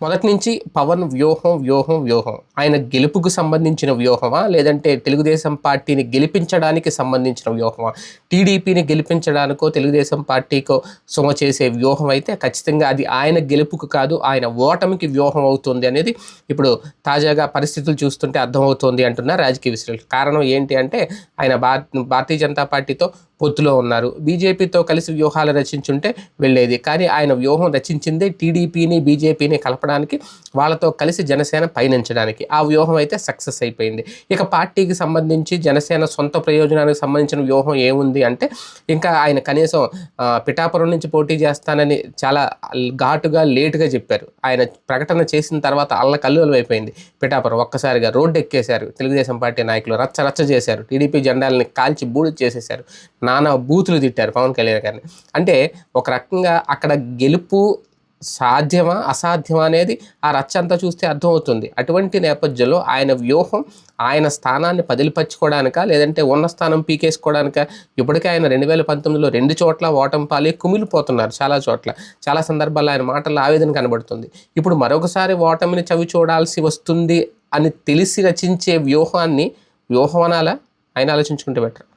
మొదటి నుంచి పవన్ వ్యూహం వ్యూహం వ్యూహం. ఆయన గెలుపుకు సంబంధించిన వ్యూహమా? లేదంటే తెలుగుదేశం పార్టీని గెలిపించడానికి సంబంధించిన వ్యూహమా? టీడీపీని గెలిపించడానికో తెలుగుదేశం పార్టీకో సొమ చేసే వ్యూహం అయితే ఖచ్చితంగా అది ఆయన గెలుపుకు కాదు ఆయన ఓటమికి వ్యూహం అవుతుంది అనేది ఇప్పుడు తాజాగా పరిస్థితులు చూస్తుంటే అర్థమవుతోంది అంటున్నారు రాజకీయ విశ్లేషకులు. కారణం ఏంటి అంటే ఆయన భారతీయ జనతా పార్టీతో పొత్తులో ఉన్నారు. బీజేపీతో కలిసి వ్యూహాలు రచించుంటే వెళ్ళేది. కానీ ఆయన వ్యూహం రచించిందే టీడీపీని బీజేపీని కలపడానికి వాళ్ళతో కలిసి జనసేన పయనించడానికి. ఆ వ్యూహం అయితే సక్సెస్ అయిపోయింది. ఇక పార్టీకి సంబంధించి జనసేన సొంత ప్రయోజనానికి సంబంధించిన వ్యూహం ఏముంది అంటే ఇంకా ఆయన కనీసం పిఠాపురం నుంచి పోటీ చేస్తానని చాలా ఘాటుగా లేటుగా చెప్పారు. ఆయన ప్రకటన చేసిన తర్వాత అల్ల అయిపోయింది. పిఠాపురం ఒక్కసారిగా రోడ్డు ఎక్కేశారు. తెలుగుదేశం పార్టీ నాయకులు రచ్చ రచ్చ చేశారు. టీడీపీ జెండాలని కాల్చి బూడి చేసేశారు. నానా బూతులు తిట్టారు పవన్ కళ్యాణ్ గారిని. అంటే ఒక రకంగా అక్కడ గెలుపు సాధ్యమా అసాధ్యమా అనేది ఆ రచ్చ అంతా చూస్తే అర్థమవుతుంది. అటువంటి నేపథ్యంలో ఆయన వ్యూహం ఆయన స్థానాన్ని పదిలిపరచుకోవడానిక లేదంటే ఉన్న స్థానం పీకేసుకోవడానిక ఇప్పటికే ఆయన రెండు వేల పంతొమ్మిదిలో రెండు చోట్ల ఓటంపాలి పాలి కుమిలిపోతున్నారు చాలా చోట్ల. చాలా సందర్భాల్లో ఆయన మాటల్లో ఆవేదన కనబడుతుంది. ఇప్పుడు మరొకసారి ఓటమిని చవి చూడాల్సి వస్తుంది అని తెలిసి రచించే వ్యూహాన్ని వ్యూహం అనాలా ఆయన ఆలోచించుకుంటే బెటర్.